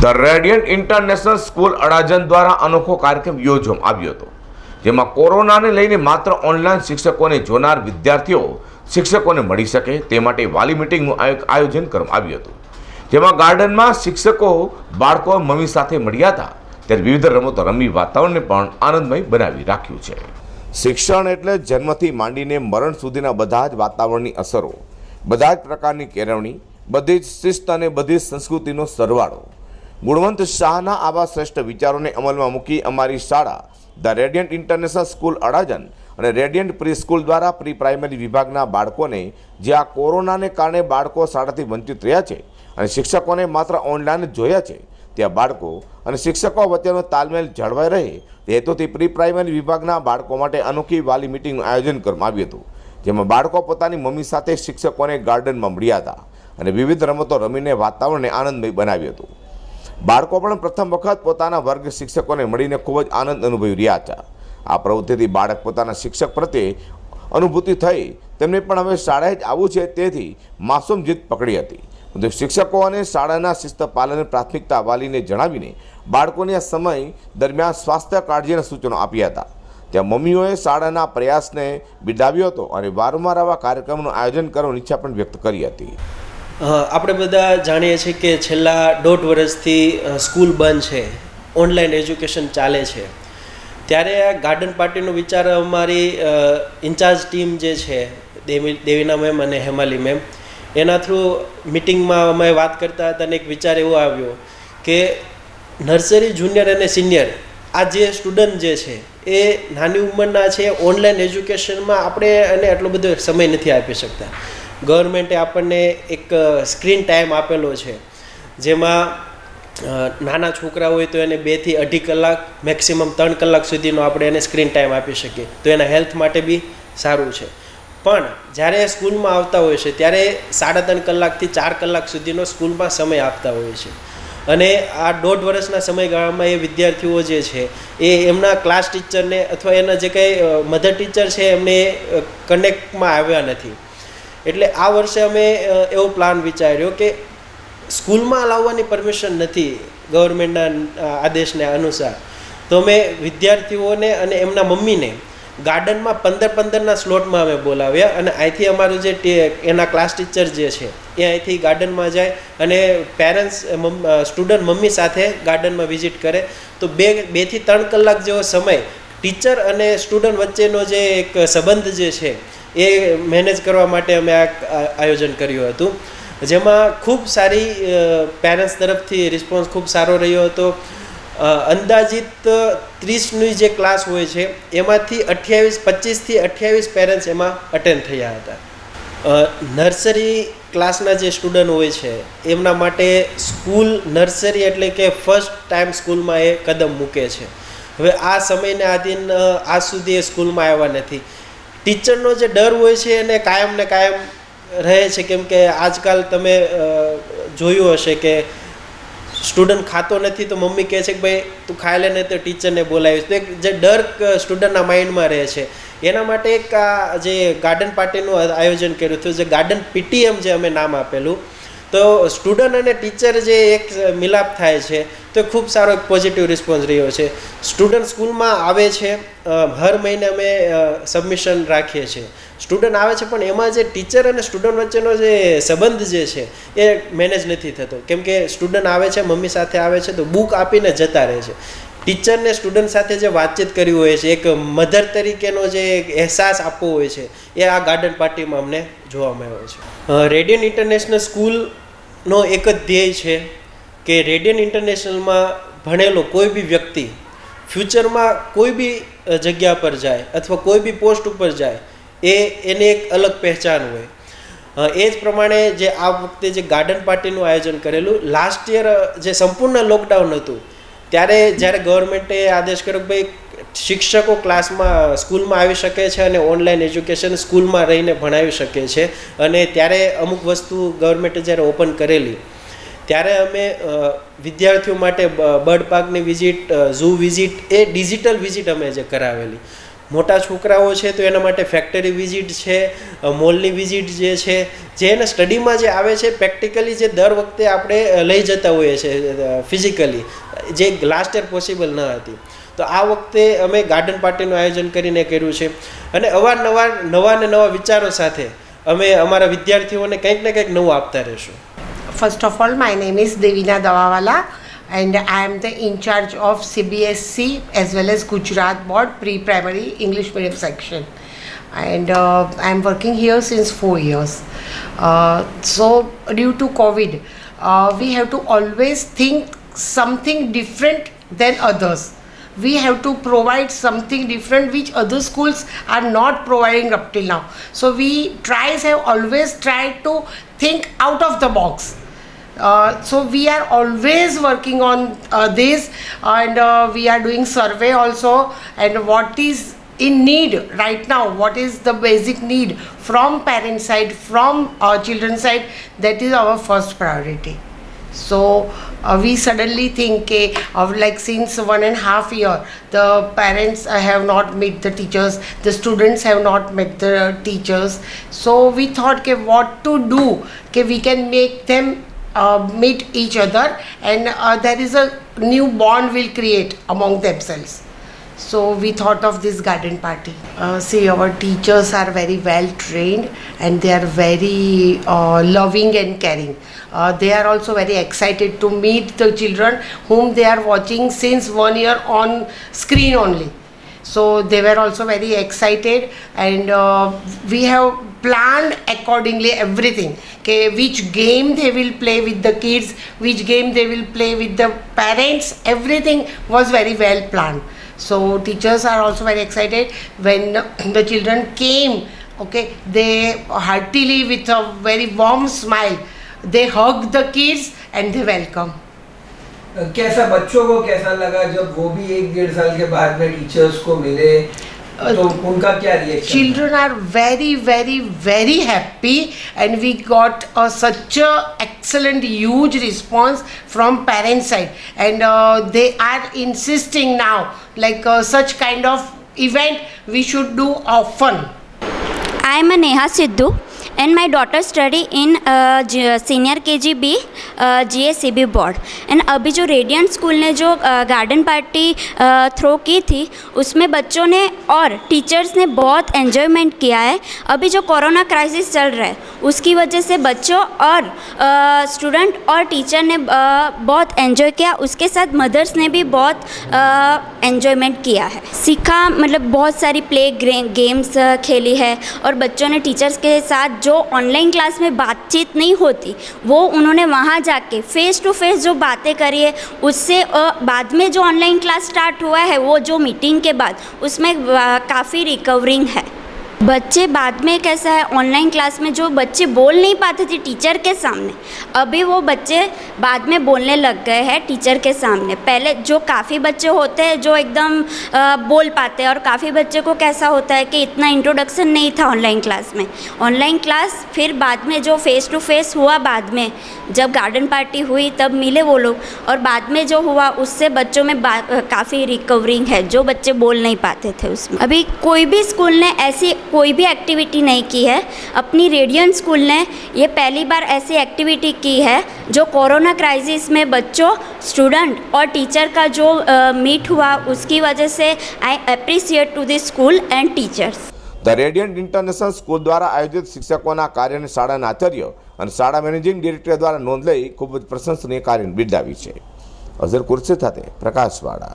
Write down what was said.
The radiant international school Adajan દ્વારા અનોખો કાર્યક્રમ યોજવામાં આવ્યો હતો, જેમાં કોરોનાને લઈને માત્ર ઓનલાઈન શિક્ષકોને જોનાર વિદ્યાર્થીઓ શિક્ષકોને મળી શકે તે માટે વાલી મિટિંગનું આયો- આયોજન કરવામાં આવ્યું હતું. જેમાં ગાર્ડનમાં શિક્ષકો, બાળકો, મમ્મી સાથે મળ્યા હતા, ત્યારે વિવિધ રમતો રમી વાતાવરણને પણ આનંદમય બનાવી રાખ્યું છે. શિક્ષણ એટલે જન્મથી માંડીને મરણ સુધીના બધા જ વાતાવરણની અસરો, બધા જ પ્રકારની કેળવણી, બધી જ શિસ્ત અને બધી જ સંસ્કૃતિનો સરવાળો. ગુણવંત શાહના આવા શ્રેષ્ઠ વિચારોને અમલમાં મૂકી અમારી શાળા, the radiant international school Adajan અને રેડિયન્ટ પ્રી સ્કૂલ દ્વારા પ્રી પ્રાઇમરી વિભાગના બાળકોને, જે આ કોરોનાને કારણે બાળકો શાળાથી વંચિત રહ્યા છે અને શિક્ષકોને માત્ર ઓનલાઈન જ જોયા છે, ત્યાં બાળકો અને શિક્ષકો વચ્ચેનો તાલમેલ જળવાઈ રહે તે હેતુથી પ્રી પ્રાઇમરી વિભાગના બાળકો માટે અનોખી વાલી મિટિંગનું આયોજન કરવામાં આવ્યું હતું, જેમાં બાળકો પોતાની મમ્મી સાથે શિક્ષકોને ગાર્ડનમાં મળ્યા હતા અને વિવિધ રમતો રમીને વાતાવરણને આનંદમય બનાવ્યું હતું. બાળકો પણ પ્રથમ વખત પોતાના વર્ગ શિક્ષકોને મળીને ખૂબ જ આનંદ અનુભવી રહ્યા હતા. આ પ્રવૃત્તિથી બાળક પોતાના શિક્ષક પ્રત્યે અનુભૂતિ થઈ. તેમને પણ હવે શાળાએ જ આવવું છે તેથી માસૂમ જીત પકડી હતી. શિક્ષકો અને શાળાના શિસ્ત પાલનને પ્રાથમિકતા વાલીને જણાવીને બાળકોને આ સમય દરમિયાન સ્વાસ્થ્ય કાળજીના સૂચનો આપ્યા હતા. ત્યાં મમ્મીઓએ શાળાના પ્રયાસને બિરદાવ્યો હતો અને વારંવાર આવા કાર્યક્રમનું આયોજન કરવાની ઈચ્છા પણ વ્યક્ત કરી હતી. આપણે બધા જાણીએ છીએ કે છેલ્લા દોઢ વર્ષથી સ્કૂલ બંધ છે, ઓનલાઈન એજ્યુકેશન ચાલે છે. ત્યારે આ ગાર્ડન પાર્ટીનો વિચાર અમારી ઇન્ચાર્જ ટીમ જે છે, દેવી, દેવીના મેમ અને હેમાલી મેમ, એના થ્રુ મિટિંગમાં અમે વાત કરતા હતા અને એક વિચાર એવો આવ્યો કે નર્સરી જુનિયર અને સિનિયર, આ જે સ્ટુડન્ટ જે છે, એ નાની ઉંમરના છે, ઓનલાઈન એજ્યુકેશનમાં આપણે એને આટલો બધો સમય નથી આપી શકતા. ગવર્મેન્ટે આપણને એક સ્ક્રીન ટાઈમ આપેલો છે, જેમાં નાના છોકરા હોય તો એને બેથી અઢી કલાક, મેક્સિમમ ત્રણ કલાક સુધીનો આપણે એને સ્ક્રીન ટાઈમ આપી શકીએ. તો એના હેલ્થ માટે બી સારું છે. પણ જ્યારે સ્કૂલમાં આવતા હોય છે, ત્યારે સાડા ત્રણ કલાકથી ચાર કલાક સુધીનો સ્કૂલમાં સમય આપતા હોય છે. અને આ દોઢ વર્ષના સમયગાળામાં એ વિદ્યાર્થીઓ જે છે, એ એમના ક્લાસ ટીચરને અથવા એના જે કંઈ મધર ટીચર છે, એમને કનેક્ટમાં આવ્યા નથી. એટલે આ વર્ષે અમે એવો પ્લાન વિચાર્યો કે સ્કૂલમાં લાવવાની પરમિશન નથી ગવર્મેન્ટના આદેશને અનુસાર. તો અમે વિદ્યાર્થીઓને અને એમના મમ્મીને ગાર્ડનમાં પંદર પંદરના સ્લોટમાં અમે બોલાવ્યા અને અહીંથી અમારું જે એના ક્લાસ ટીચર જે છે, એ અહીંથી ગાર્ડનમાં જાય અને પેરેન્ટ્સ સ્ટુડન્ટ મમ્મી સાથે ગાર્ડનમાં વિઝિટ કરે. તો બે, બેથી ત્રણ કલાક જેવો સમય ટીચર અને સ્ટુડન્ટ વચ્ચેનો જે એક સંબંધ જે છે એ મેનેજ કરવા માટે અમે આ આયોજન કર્યું હતું. જેમાં ખૂબ સારી પેરેન્ટ્સ તરફથી રિસ્પોન્સ ખૂબ સારો રહ્યો હતો. અંદાજિત ત્રીસની જે ક્લાસ હોય છે, એમાંથી અઠ્યાવીસ, પચીસથી અઠ્યાવીસ પેરેન્ટ્સ એમાં અટેન્ડ થયા હતા. નર્સરી ક્લાસના જે સ્ટુડન્ટ હોય છે, એમના માટે સ્કૂલ નર્સરી એટલે કે ફર્સ્ટ ટાઈમ સ્કૂલમાં એ કદમ મૂકે છે. હવે આ સમયને આધીન આજ સુધી એ સ્કૂલમાં આવ્યા નથી. ટીચરનો જે ડર હોય છે એને કાયમ ને કાયમ રહે છે, કેમ કે આજકાલ તમે જોયું હશે કે સ્ટુડન્ટ ખાતો નથી તો મમ્મી કહે છે કે ભાઈ તું ખાઈ લે નહીં તો ટીચરને બોલાવીશ. તો એક જે ડર સ્ટુડન્ટના માઇન્ડમાં રહે છે. એના માટે એક આ જે ગાર્ડન પાર્ટીનું આયોજન કર્યું હતું, જે ગાર્ડન પીટીએમ જે અમે નામ આપેલું તો સ્ટુડન્ટ અને ટીચર જે એક મિલાપ થાય છે, તો ખૂબ સારો એક પોઝિટિવ રિસ્પોન્સ રહ્યો છે. સ્ટુડન્ટ સ્કૂલમાં આવે છે હર મહિને અમે સબમિશન રાખીએ છીએ. સ્ટુડન્ટ આવે છે, પણ એમાં જે ટીચર અને સ્ટુડન્ટ વચ્ચેનો જે સંબંધ જે છે, એ મેનેજ નથી થતો. કેમ કે સ્ટુડન્ટ આવે છે, મમ્મી સાથે આવે છે, તો બુક આપીને જતા રહે છે. ટીચરને સ્ટુડન્ટ સાથે જે વાતચીત કરી હોય છે, એક મધર તરીકેનો જે અહેસાસ આપવો હોય છે, એ આ ગાર્ડન પાર્ટીમાં અમને જોવા મળ્યો છે. રેડિયન ઇન્ટરનેશનલ સ્કૂલનો એક જ ધ્યેય છે કે રેડિયન ઇન્ટરનેશનલમાં ભણેલો કોઈ બી વ્યક્તિ ફ્યુચરમાં કોઈ બી જગ્યા પર જાય અથવા કોઈ બી પોસ્ટ ઉપર જાય, એ એને એક અલગ પહેચાન હોય. એ જ પ્રમાણે જે આ વખતે જે ગાર્ડન પાર્ટીનું આયોજન કરેલું લાસ્ટ યર જે સંપૂર્ણ લોકડાઉન હતું ત્યારે જ્યારે ગવર્મેન્ટે આદેશ કર્યો કે ભાઈ શિક્ષકો ક્લાસમાં, સ્કૂલમાં આવી શકે છે અને ઓનલાઈન એજ્યુકેશન સ્કૂલમાં રહીને ભણાવી શકે છે. અને ત્યારે અમુક વસ્તુ ગવર્મેન્ટે જ્યારે ઓપન કરેલી, ત્યારે અમે વિદ્યાર્થીઓ માટે બર્ડ પાર્કની વિઝિટ ઝૂ વિઝિટ એ ડિજિટલ વિઝિટ અમે જે કરાવેલી. મોટા છોકરાઓ છે તો એના માટે ફેક્ટરી વિઝિટ છે મોલની વિઝિટ જે છે, જે એને સ્ટડીમાં જે આવે છે પ્રેક્ટિકલી જે દર વખતે આપણે લઈ જતા હોઈએ છીએ ફિઝિકલી જે લાસ્ટ યર પોસિબલ ન હતી. તો આ વખતે અમે ગાર્ડન પાર્ટીનું આયોજન કરીને કર્યું છે. અને અવારનવાર નવા ને નવા વિચારો સાથે અમે અમારા વિદ્યાર્થીઓને કંઈક ને કંઈક નવું આપતા રહીશું. First of all my name is Devina Dawawala and I am the in charge of CBSC as well as Gujarat Board Pre-Primary English Medium section. And uh, I am working here since four years. Uh, so, due to COVID, uh, we have to always think something different than others. We have to provide something different which other schools are not providing up till now. So we tries have always tried to think out of the box. Uh, so we are always working on uh, this and uh, we are doing survey also. And what is in need right now what is the basic need from parent side from uh, children side that is our first priority. So uh, we suddenly think okay, of like since one and a half year the parents uh, have not met the teachers the students have not met the teachers. So we thought okay, what to do? Okay, we can make them uh, meet each other and uh, there is a new bond will create among themselves so we thought of this garden party. Uh, see, our teachers are very well trained and they are very uh, loving and caring. Uh, they are also very excited to meet the children whom they are watching since one year on screen only. So they were also very excited, and uh, we have planned accordingly everything. Okay, which game they will play with the kids, which game they will play with the parents. Everything was very well planned. So teachers are also very excited when the children came. Okay, they heartily with a very warm smile, they hugged the kids and they welcome. कैसा बच्चों को कैसा लगा जब वो भी एक डेढ़ साल के बाद में टीचर्स को मिले तो उनका क्या reaction children are very very very happy and we got uh, such a excellent huge response from parent side and uh, they are insisting now like uh, such kind of event we should do often Neha Sidhu and my daughter study in uh, J- senior KGB uh, GSCB board and अभी जो radiant school ने जो garden party throw की थी उसमें बच्चों ने और टीचर्स ने बहुत एन्जॉयमेंट किया है। अभी जो कोरोना क्राइसिस चल रहा है उसकी वजह से बच्चों और स्टूडेंट और टीचर ने uh, बहुत एन्जॉय किया। उसके साथ मदर्स ने भी बहुत एन्जॉयमेंट किया है। सीखा मतलब बहुत सारी प्ले गेम्स खेली है और बच्चों ने टीचर्स के साथ जो ऑनलाइन क्लास में बातचीत नहीं होती, वो उन्होंने वहाँ जाके फेस टू फेस जो बातें करी है, उससे बाद में जो ऑनलाइन क्लास स्टार्ट हुआ है, वो जो मीटिंग के बाद, उसमें काफ़ी रिकवरिंग है। बच्चे बाद में कैसा है ऑनलाइन क्लास में जो बच्चे बोल नहीं पाते थे टीचर के सामने। अभी वो बच्चे बाद में बोलने लग गए हैं टीचर के सामने। पहले जो काफ़ी बच्चे होते हैं, जो एकदम बोल पाते हैं और काफ़ी बच्चे को कैसा होता है कि इतना इंट्रोडक्शन नहीं था ऑनलाइन क्लास में। ऑनलाइन क्लास फिर बाद में जो फेस टू फेस हुआ बाद में, जब गार्डन पार्टी हुई तब मिले वो लोग और बाद में जो हुआ उससे बच्चों में काफ़ी रिकवरिंग है, जो बच्चे बोल नहीं पाते थे उसमें। अभी कोई भी स्कूल ने ऐसी कोई भी एक्टिविटी नहीं की है अपनी रेडियंट स्कूल ने ये पहली बार ऐसी एक्टिविटी की है जो कोरोना क्राइसिस में बच्चों स्टूडेंट और टीचर का जो मीट हुआ उसकी वजह से I appreciate to this school and teachers the Radiant International School દ્વારા આયોજિત શિક્ષકોના કાર્યને શાળાના આચાર્ય અને શાળા મેનેજિંગ ડિરેક્ટર દ્વારા નોંધ લઈ ખૂબ જ પ્રશંસનીય કાર્યને બિરદાવી છે અઝર કુર્સી સાથે પ્રકાશવાળા